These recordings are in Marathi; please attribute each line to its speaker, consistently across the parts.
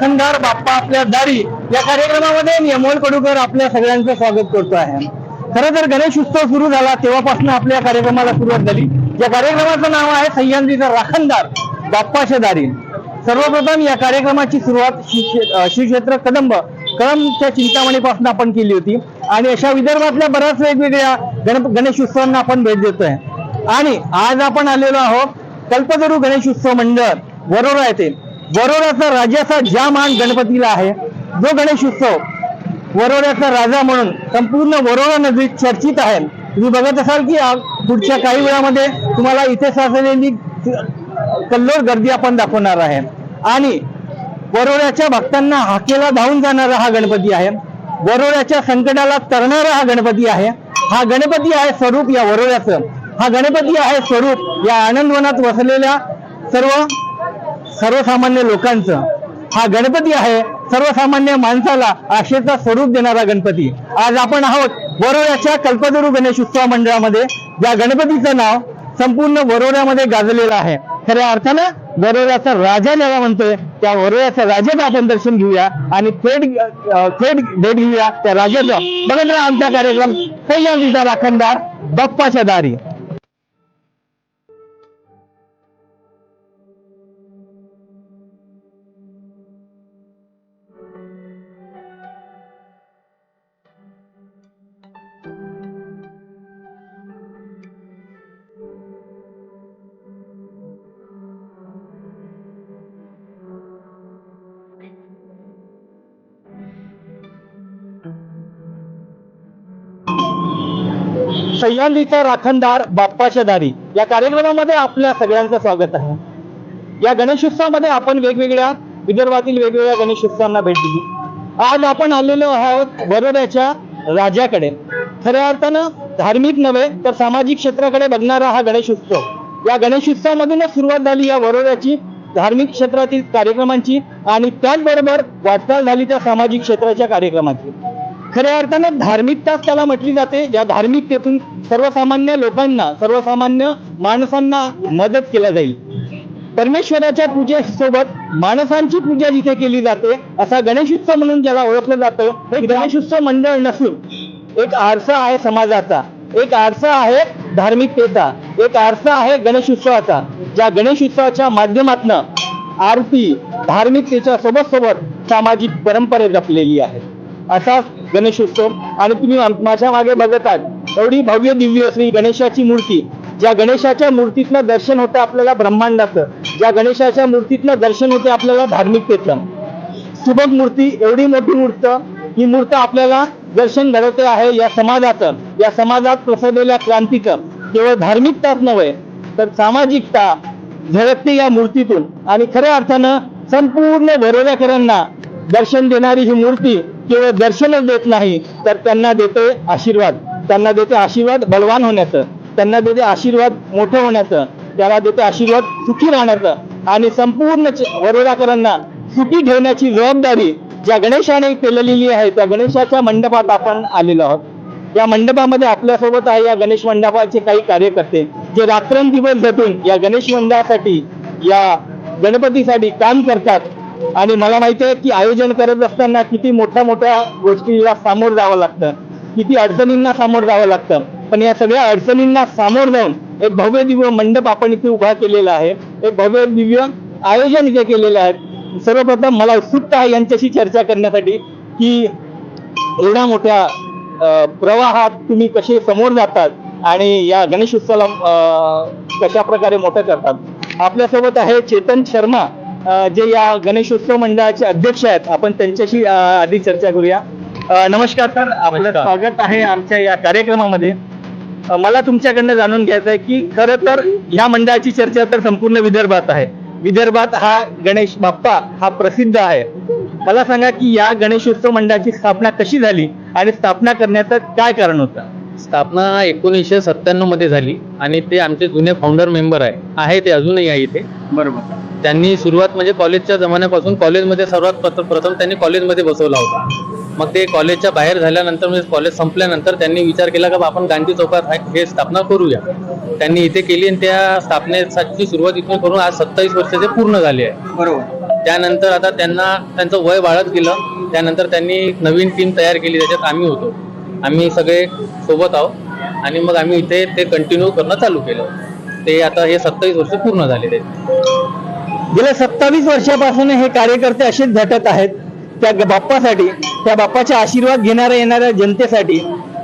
Speaker 1: खंडार बाप्पा आपल्या दारी या कार्यक्रमामध्ये मी अमोल कडूकर आपल्या सगळ्यांचं स्वागत करतो आहे. खरं तर गणेश उत्सव सुरू झाला तेव्हापासून आपल्या कार्यक्रमाला सुरुवात झाली. या कार्यक्रमाचं नाव आहे सह्याद्रीचा राखणदार बाप्पाच्या दारी. सर्वप्रथम या कार्यक्रमाची सुरुवात श्री श्री क्षेत्र कदंब कळमच्या चिंतामणीपासून आपण केली होती. आणि अशा विदर्भातल्या बऱ्याच वेगवेगळ्या गण गणेश उत्सवांना आपण भेट देतोय. आणि आज आपण आलेलो आहोत कल्पतरू गणेश उत्सव मंडळ वरोरा येथे. वरोराचा राजाचा ज्या मान गणपतीला आहे जो गणेश उत्सव वरोऱ्याचा राजा म्हणून संपूर्ण वरोरा नगरीत चर्चित आहे. तुम्ही बघत असाल की पुढच्या काही वेळामध्ये तुम्हाला इथे साचलेली कल्लोळ गर्दी आपण दाखवणार आहे. आणि वरोऱ्याच्या भक्तांना हाकेला धावून जाणारा हा गणपती आहे. वरोऱ्याच्या संकटाला तरणारा हा गणपती आहे. हा गणपती आहे स्वरूप या वरोऱ्याचं हा गणपती आहे स्वरूप या आनंदवनात वसलेल्या सर्व सर्वसामान्य लोकांचं. हा गणपती आहे सर्वसामान्य माणसाला आशेचा स्वरूप देणारा गणपती. आज आपण आहोत वरोऱ्याच्या कल्पतरू गणेश उत्सव मंडळामध्ये. या गणपतीचं नाव संपूर्ण वरोऱ्यामध्ये गाजलेलं आहे. खऱ्या अर्थानं वरोऱ्याचा राजा ज्याला म्हणतोय. त्या वरोऱ्याच्या राजाचं आपण दर्शन घेऊया आणि थेट थेट भेट घेऊया त्या राजाचं. बघत राहा आमचा कार्यक्रम. सह्याद्रीचा राखणदार बाप्पाच्या दारी. सह्याद्रीचा राखणदार बाप्पाच्या दारी. या कार्यक्रमामध्ये आपल्या सगळ्यांचं स्वागत आहे. या गणेशोत्सवामध्ये आपण वेगवेगळ्या विदर्भातील वेगवेगळ्या गणेशोत्सवांना भेट दिली. आज आपण आलेलो आहोत वरोऱ्याच्या राजाकडे. खऱ्या अर्थानं धार्मिक नव्हे तर सामाजिक क्षेत्राकडे बघणारा हा गणेशोत्सव. या गणेशोत्सवामधूनच सुरुवात झाली या वरोऱ्याची धार्मिक क्षेत्रातील कार्यक्रमांची आणि त्याचबरोबर वाटचाल झाली त्या सामाजिक क्षेत्राच्या कार्यक्रमाची. खऱ्या अर्थानं धार्मिकताच त्याला म्हटली जाते ज्या धार्मिकतेतून सर्वसामान्य लोकांना सर्वसामान्य माणसांना मदत केल्या जाईल. परमेश्वराच्या पूजेसोबत माणसांची पूजा जिथे केली जाते असा गणेशोत्सव म्हणून ज्याला ओळखलं जातं हे गणेशोत्सव मंडळ नसून एक आरसा आहे समाजाचा. एक आरसा आहे धार्मिकतेचा. एक आरसा आहे गणेशोत्सवाचा ज्या गणेशोत्सवाच्या माध्यमातनं आरती धार्मिकतेच्या सोबत सोबत सामाजिक परंपरा जपलेली आहे असा गणेशोत्सव. आणि तुम्ही माझ्या मागे बघत आहात एवढी भव्य दिव्य असली गणेशाची मूर्ती. ज्या गणेशाच्या मूर्तीतलं दर्शन होतं आपल्याला ब्रह्मांडाचं. ज्या गणेशाच्या मूर्तीतलं दर्शन होते आपल्याला धार्मिकतेचं. सुबक मूर्ती एवढी मोठी मूर्त ही मूर्त आपल्याला दर्शन घडवते आहे या समाजाचं. या समाजात प्रसरलेल्या क्रांतीचं. केवळ धार्मिकताच नव्हे तर सामाजिकता झळकते या मूर्तीतून. आणि खऱ्या अर्थानं संपूर्ण वरोऱ्याकरांना दर्शन देणारी ही मूर्ती केवळ दर्शनच देत नाही तर त्यांना देते आशीर्वाद. त्यांना देते आशीर्वाद बलवान होण्याचं. त्यांना देते आशीर्वाद मोठं होण्याचं. त्याला देते आशीर्वाद सुखी राहण्याचं. आणि संपूर्ण च- वरोराकरांना सुखी ठेवण्याची जबाबदारी ज्या गणेशाने केलेली आहे त्या गणेशाच्या मंडपात आपण आलेलो आहोत. या मंडपामध्ये आपल्यासोबत आहे या गणेश मंडपाचे काही कार्यकर्ते जे रात्रंदिवस झटून या गणेश मंडळासाठी या गणपतीसाठी काम करतात. आणि मला माहिती आहे की आयोजन करत असताना किती मोठ्या मोठ्या गोष्टीला सामोरं जावं लागतं. किती अडचणींना सामोरं जावं लागतं. पण या सगळ्या अडचणींना सामोरं जाऊन एक भव्य दिव्य मंडप आपण इथे उभा केलेला आहे. एक भव्य दिव्य आयोजन इथे केलेलं आहे. सर्वप्रथम मला उत्सुकता आहे यांच्याशी चर्चा करण्यासाठी की एवढ्या मोठ्या प्रवाहात तुम्ही कसे समोर जातात आणि या गणेश उत्सवाला कशा प्रकारे मोठं करतात. आपल्यासोबत आहे चेतन शर्मा. जे या गणेशोत्सव मंडळाचे अध्यक्ष आहेत आपण त्यांच्याशी आधी चर्चा करूया. नमस्कार सर आपलं. स्वागत आहे आमच्या या कार्यक्रमामध्ये. मला तुमच्याकडनं जाणून घ्यायचं आहे की खरं तर ह्या मंडळाची चर्चा तर संपूर्ण विदर्भात आहे. विदर्भात हा गणेश बाप्पा हा प्रसिद्ध आहे. मला सांगा की या गणेशोत्सव मंडळाची स्थापना कशी झाली आणि स्थापना करण्याचं काय कारण होतं?
Speaker 2: स्थापना एकोणीसशे सत्त्याण्णवमध्ये झाली आणि ते आमचे जुने फाउंडर मेंबर आहे. आहे ते अजूनही आहे इथे.
Speaker 1: बरोबर.
Speaker 3: त्यांनी सुरुवात म्हणजे कॉलेजच्या जमान्यापासून कॉलेजमध्ये सर्वात प्रथ- प्रथम त्यांनी कॉलेजमध्ये बसवला होता. मग ते कॉलेजच्या बाहेर झाल्यानंतर म्हणजे कॉलेज संपल्यानंतर त्यांनी विचार केला का बा आपण गांधी चौकात हा- स्थापना करूया. त्यांनी इथे केली आणि त्या स्थापनेची सुरुवात इथून करून आज सत्तावीस वर्षाचे पूर्ण झाले आहे.
Speaker 1: बरोबर.
Speaker 3: त्यानंतर आता त्यांना त्यांचं वय वाढत गेलं. त्यानंतर त्यांनी एक नवीन टीम तयार केली त्याच्यात आम्ही होतो. आम्ही सगळे सोबत आहोत. आणि मग आम्ही इथे ते कंटिन्यू करणं चालू केलं. ते आता हे सत्तावीस वर्ष पूर्ण झाले ते
Speaker 1: गेल्या सत्तावीस वर्षापासून हे कार्यकर्ते असेच झटत आहेत. त्या बाप्पासाठी त्या बाप्पाचा आशीर्वाद घेणाऱ्या येणाऱ्या जनतेसाठी.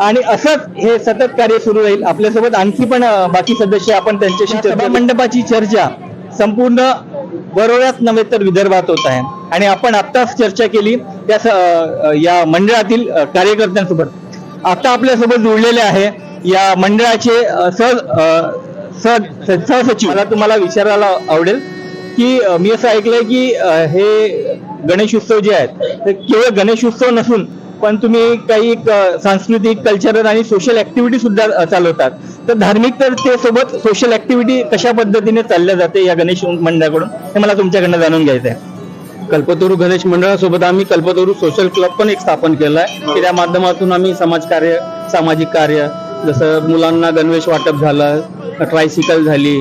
Speaker 1: आणि असंच हे सतत कार्य सुरू राहील. आपल्यासोबत आणखी पण बाकी सदस्य आपण त्यांच्याशी सभा मंडपाची चर्चा संपूर्ण बरोड्यात नव्हे तर विदर्भात होत आहे. आणि आपण आत्ताच चर्चा केली. त्या या मंडळातील कार्यकर्त्यांसोबत. आता आपल्यासोबत जुळलेले आहे या मंडळाचे सह सहसचिव मला तुम्हाला विचारायला आवडेल. की मी असं ऐकलंय की हे गणेश उत्सव जे आहेत ते केवळ गणेश उत्सव नसून पण तुम्ही काही सांस्कृतिक कल्चरल आणि सोशल ऍक्टिव्हिटी सुद्धा चालवतात. तर धार्मिक तर ते सोबत सोशल ऍक्टिव्हिटी कशा पद्धतीने चालल्या जाते या गणेश मंडळाकडून हे मला तुमच्याकडनं जाणून घ्यायचं आहे
Speaker 3: कल्पतरू गणेश मंडळासोबत आम्ही कल्पतरू सोशल क्लब पण एक स्थापन केला आहे की त्या माध्यमातून आम्ही समाजकार्य सामाजिक कार्य जसं मुलांना गणवेश वाटप झालं ट्रायसिकल झाली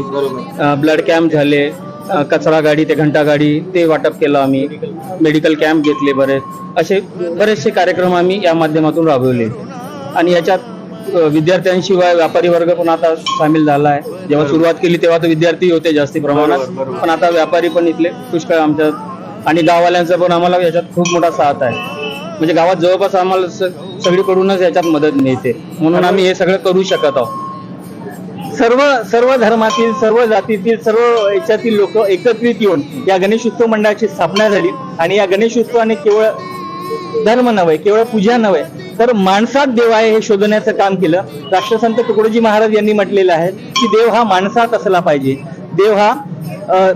Speaker 3: ब्लड कॅम्प झाले कचरा गाडी ते घंटा गाडी ते वाटप केलं आम्ही. मेडिकल कॅम्प घेतले बरेच. असे बरेचसे कार्यक्रम आम्ही या माध्यमातून राबवले. आणि याच्यात विद्यार्थ्यांशिवाय व्यापारी वर्ग पण आता सामील झाला आहे. जेव्हा सुरुवात केली तेव्हा तर विद्यार्थी होते जास्ती प्रमाणात. पण आता व्यापारी पण इथले पुष्कळ आमच्यात. आणि गाववाल्यांचा पण आम्हाला याच्यात खूप मोठा साथ आहे. म्हणजे गावात जवळपास आम्हाला सगळीकडूनच याच्यात मदत मिळते. म्हणून आम्ही हे सगळं करू शकत आहोत.
Speaker 1: सर्व सर्व धर्मातील सर्व जातीतील सर्व याच्यातील लोक एकत्रित येऊन या गणेश उत्सव मंडळाची स्थापना झाली. आणि या गणेश उत्सवाने केवळ धर्म नव्हे केवळ पूजा नव्हे तर माणसात देव आहे हे शोधण्याचं काम केलं. राष्ट्रसंत तुकडोजी महाराज यांनी म्हटलेलं आहे की देव हा माणसात असला पाहिजे. देव हा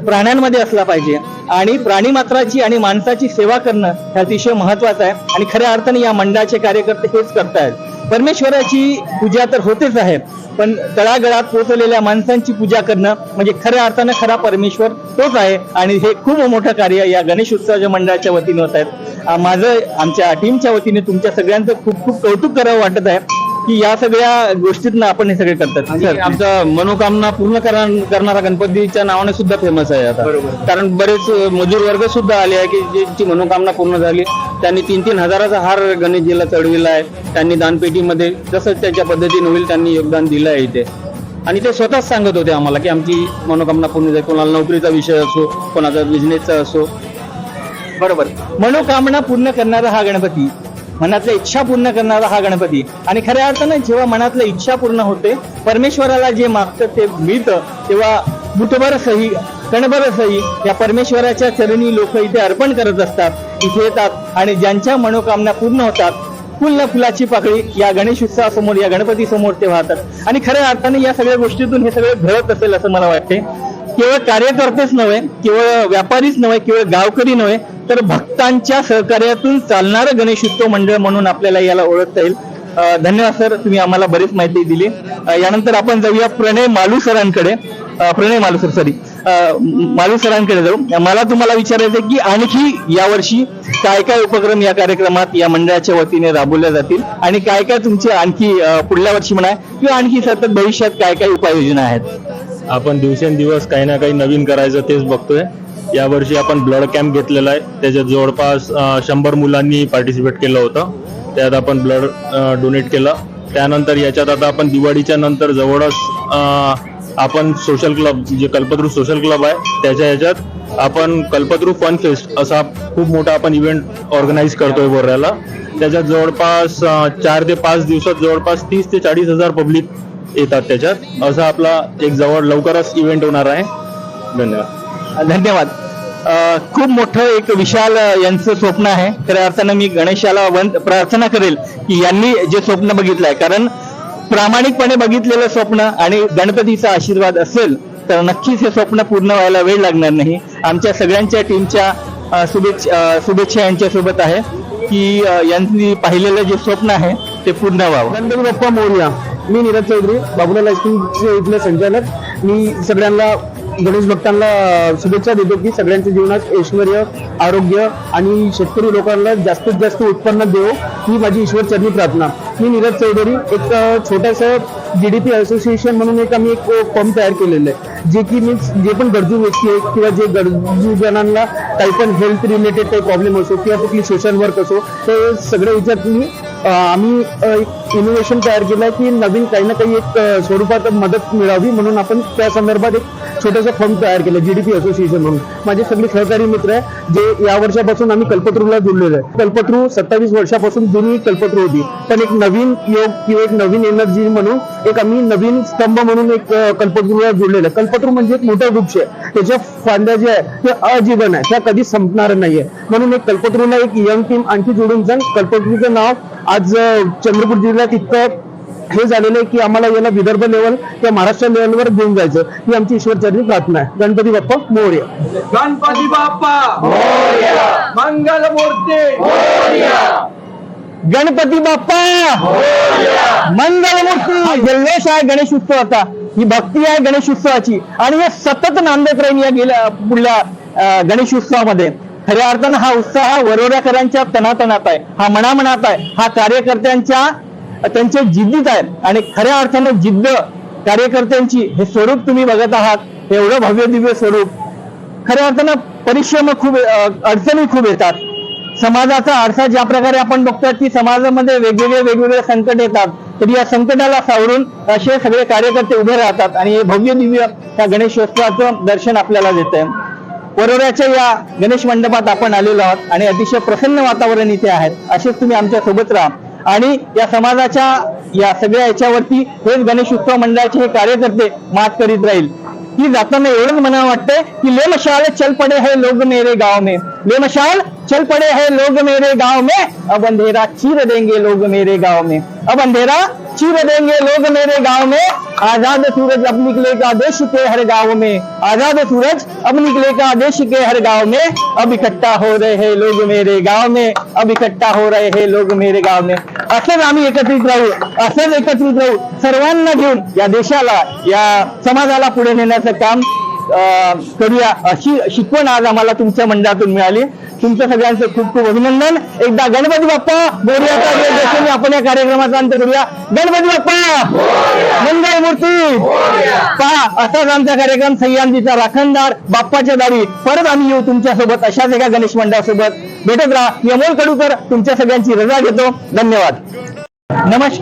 Speaker 1: प्राण्यांमध्ये असला पाहिजे. आणि प्राणी मात्राची आणि माणसाची सेवा करणं हे अतिशय महत्वाचं आहे. आणि खऱ्या अर्थाने या मंडळाचे कार्यकर्ते हेच करतायत. परमेश्वराची पूजा तर होतेच आहे. पण तळागळात पोहोचलेल्या माणसांची पूजा करणं म्हणजे खऱ्या अर्थानं खरा परमेश्वर तोच आहे. आणि हे खूप मोठं कार्य या गणेश उत्सवाच्या मंडळाच्या वतीने होत आहेत माझं आमच्या टीमच्या वतीने तुमच्या सगळ्यांचं खूप खूप कौतुक करावं वाटत आहे. की या सगळ्या गोष्टीतनं आपण हे सगळे करतात.
Speaker 3: आणि
Speaker 1: सर,
Speaker 3: आमचा मनोकामना पूर्ण करा- करणारा गणपतीच्या नावाने सुद्धा फेमस आहे आता.
Speaker 1: बरोबर.
Speaker 3: कारण बरेच मजूर वर्ग सुद्धा आले आहे की ज्यांची मनोकामना पूर्ण झाली. त्यांनी तीन तीन हजाराचा हार गणेशजीला चढविला आहे. त्यांनी दानपेटीमध्ये जसं त्याच्या पद्धतीने होईल त्यांनी योगदान दिलं आहे इथे. आणि ते स्वतःच सांगत होते आम्हाला की आमची मनोकामना पूर्ण झाली. कोणाला नोकरीचा विषय असो कोणाचा बिझनेसचा असो.
Speaker 1: बरोबर. मनोकामना पूर्ण करणारा हा गणपती मनातल्या इच्छा पूर्ण करणारा हा गणपती. आणि खऱ्या अर्थानं जेव्हा मनातल्या इच्छा पूर्ण होते परमेश्वराला जे मागतं ते मिळतं तेव्हा बुटभर सही कणभर सही या परमेश्वराच्या चरणी लोक इथे अर्पण करत असतात इथे येतात आणि ज्यांच्या मनोकामना पूर्ण होतात फुल फुलाची पाकळी या गणेश उत्सवासमोर या गणपती समोर ते वाहतात. आणि खऱ्या अर्थाने या सगळ्या गोष्टीतून हे सगळे घडत असेल असं मला वाटते. केवळ कार्यकर्तेच नव्हे केवळ व्यापारीच नव्हे केवळ गावकरी नव्हे तर भक्तांच्या सहकार्यातून चालणारं गणेश उत्सव मंडळ म्हणून आपल्याला याला ओळखता येईल. धन्यवाद सर तुम्ही आम्हाला बरीच माहिती दिली. यानंतर आपण जाऊया प्रणय मालू सरांकडे. प्रणय मालू सर सॉरी मालू सरांकडे जाऊ. मला तुम्हाला विचारायचं आहे की आणखी यावर्षी काय काय उपक्रम या कार्यक्रमात या मंडळाच्या वतीने राबवल्या जातील? आणि काय काय तुमचे आणखी पुढल्या वर्षी म्हणा किंवा आणखी सतत भविष्यात काय काय उपाययोजना आहेत?
Speaker 4: आपण दिवसेंदिवस काही ना काही नवीन करायचं तेच बघतोय. यावर्षी आपण ब्लड कॅम्प घेतलेला आहे. त्याच्यात जवळपास शंभर मुलांनी पार्टिसिपेट केलं होतं. त्यात आपण ब्लड डोनेट केलं. त्यानंतर याच्यात आता आपण दिवाळीच्या नंतर जवळच अं, आपण सोशल क्लब जे कल्पतरू सोशल क्लब आहे त्याच्या ह्याच्यात आपण कल्पतरू फन फेस्ट असा खूप मोठा आपण इव्हेंट ऑर्गनाईज करतोय बोर्याला. त्याच्यात जवळपास चार ते पाच दिवसात जवळपास तीस ते चाळीस हजार पब्लिक येतात त्याच्यात. असा आपला एक जवळ लवकरच इव्हेंट होणार आहे. धन्यवाद.
Speaker 1: धन्यवाद. खूप मोठं एक विशाल यांचं स्वप्न आहे. खऱ्या अर्थानं मी गणेशाला वंद प्रार्थना करेल की यांनी जे स्वप्न बघितलं आहे कारण प्रामाणिकपणे बघितलेलं स्वप्न आणि गणपतीचा आशीर्वाद असेल तर नक्कीच हे स्वप्न पूर्ण व्हायला वेळ लागणार नाही. आमच्या सगळ्यांच्या टीमच्या शुभेच्छा शुभेच्छा यांच्यासोबत आहे की यांनी पाहिलेलं जे स्वप्न आहे ते पूर्ण व्हावं.
Speaker 2: गणपती बाप्पा मोर्या. मी नीरज चौधरी बाबुलाल हायस्कूलचे इथले संचालक. मी सगळ्यांना गणेश भक्तांना शुभेच्छा देतो की सगळ्यांच्या जीवनात ऐश्वर आरोग्य आणि शेतकरी लोकांना जास्तीत जास्त उत्पन्न देऊ ही माझी ईश्वरचरणी प्रार्थना. मी नीरज चौधरी एक छोटंसं जी डी जीडीपी असोसिएशन म्हणून एक आम्ही एक फॉर्म तयार केलेलं आहे जे की मीन्स जे पण गरजू व्यक्ती आहेत किंवा जे गरजू जणांना काही पण हेल्थ रिलेटेड काही प्रॉब्लेम असो किंवा कुठली सोशल वर्क असो ते सगळ्या विचार मी आम्ही आम्ही इनोव्हेशन तयार केलं आहे की नवीन काही ना काही एक स्वरूपात मदत मिळावी म्हणून आपण त्या संदर्भात एक छोटंसं फर्म तयार केलं जीडीपी असोसिएशन म्हणून. माझे सगळे सहकारी मित्र आहे जे या वर्षापासून आम्ही कल्पत्रूला जुळलेलो आहे. कल्पत्रू सत्तावीस वर्षापासून जुनी कल्पत्रू होती. पण एक नवीन योग किंवा एक नवीन एनर्जी म्हणून एक आम्ही नवीन स्तंभ म्हणून एक कल्पत्रूला जुळलेलं आहे. कल्पत्रू म्हणजे एक मोठा वृक्ष आहे. त्याच्या फांद्या जे आहे ते अजीवन आहे त्या कधी संपणार नाहीये. म्हणून एक कल्पत्रूला एक यंग टीम आणखी जोडून जाईल. कल्पत्रूचं नाव आज चंद्रपूर जिल्ह्यात इतकं हे झालेलं आहे की आम्हाला याला विदर्भ लेवल किंवा महाराष्ट्र लेवलवर घेऊन जायचं. ही आमची ईश्वरचरणी प्रार्थना आहे. गणपती बाप्पा मोर्या.
Speaker 5: गणपती बाप्पा मंगल मूर्ती.
Speaker 1: गणपती बाप्पा! मंगलमूर्ती हा जल्लोष आहे गणेश उत्सवाचा ही भक्ती आहे गणेश उत्सवाची. आणि हे सतत नांदत राहील या गेल्या पुढल्या गणेश उत्सवामध्ये. खऱ्या अर्थानं हा उत्साह हा वरोऱ्याकरांच्या तनातनात आहे. हा मनामनात आहे. हा कार्यकर्त्यांच्या त्यांच्या जिद्दीत आहेत आणि खऱ्या अर्थानं जिद्द कार्यकर्त्यांची हे स्वरूप तुम्ही बघत आहात एवढं भव्य दिव्य स्वरूप. खऱ्या अर्थानं परिश्रम खूप अडचणी खूप येतात. समाजाचा आरसा ज्या प्रकारे आपण बघतोय की समाजामध्ये वेगवेगळे वेगवेगळे संकट येतात. तरी या संकटाला सावरून असे सगळे कार्यकर्ते उभे राहतात आणि हे भव्य दिव्य या गणेशोत्सवाचं दर्शन आपल्याला देत आहे वरोऱ्याच्या या गणेश मंडपात आपण आलेलो आहोत आणि अतिशय प्रसन्न वातावरण इथे आहेत असेच तुम्ही आमच्यासोबत राहा. आणि या समाजाच्या या सगळ्या याच्यावरती हेच गणेश उत्सव मंडळाचे हे कार्यकर्ते मात करीत राहील. की जाताना एवढंच मना वाटतंय की ले मशाल चल पडे है लोग मेरे गाव में. ले मशाल चल पड़े हैं लोग मेरे गांव में. अब अंधेरा चीर देंगे लोग मेरे गांव में. अब अंधेरा चीर देंगे लोग मेरे गांव में. आजाद सूरज अब निकलेगा देश के हर गांव में। आजाद सूरज अब निकलेगा देश के हर गांव में। अब इकट्ठा हो रहे हैं लोग मेरे गांव में। अब इकट्ठा हो रहे हैं लोग मेरे गांव में। असंच आम्ही एकत्रित राहू असंच एकत्रित राहू सर्वांना घेऊन या देशाला या समाजाला पुढे नेण्याचं काम अं, करूया अशी शिकवण आज आम्हाला तुमच्या मंडळातून मिळाली. तुमच्या सगळ्यांचं खूप खूप अभिनंदन. एकदा गणपती बाप्पा बोरियाचा आपण या कार्यक्रमाचा अंत करूया. गणपती बाप्पा! मंगळ मूर्ती! पहा असाच आमचा कार्यक्रम सह्याद्रीचा राखणदार बाप्पाच्या दारी. परत आम्ही येऊ तुमच्यासोबत अशाच एका गणेश मंडळासोबत. भेटत राहा. यमोल कडूकर तुमच्या सगळ्यांची रजा घेतो. धन्यवाद. नमस्कार.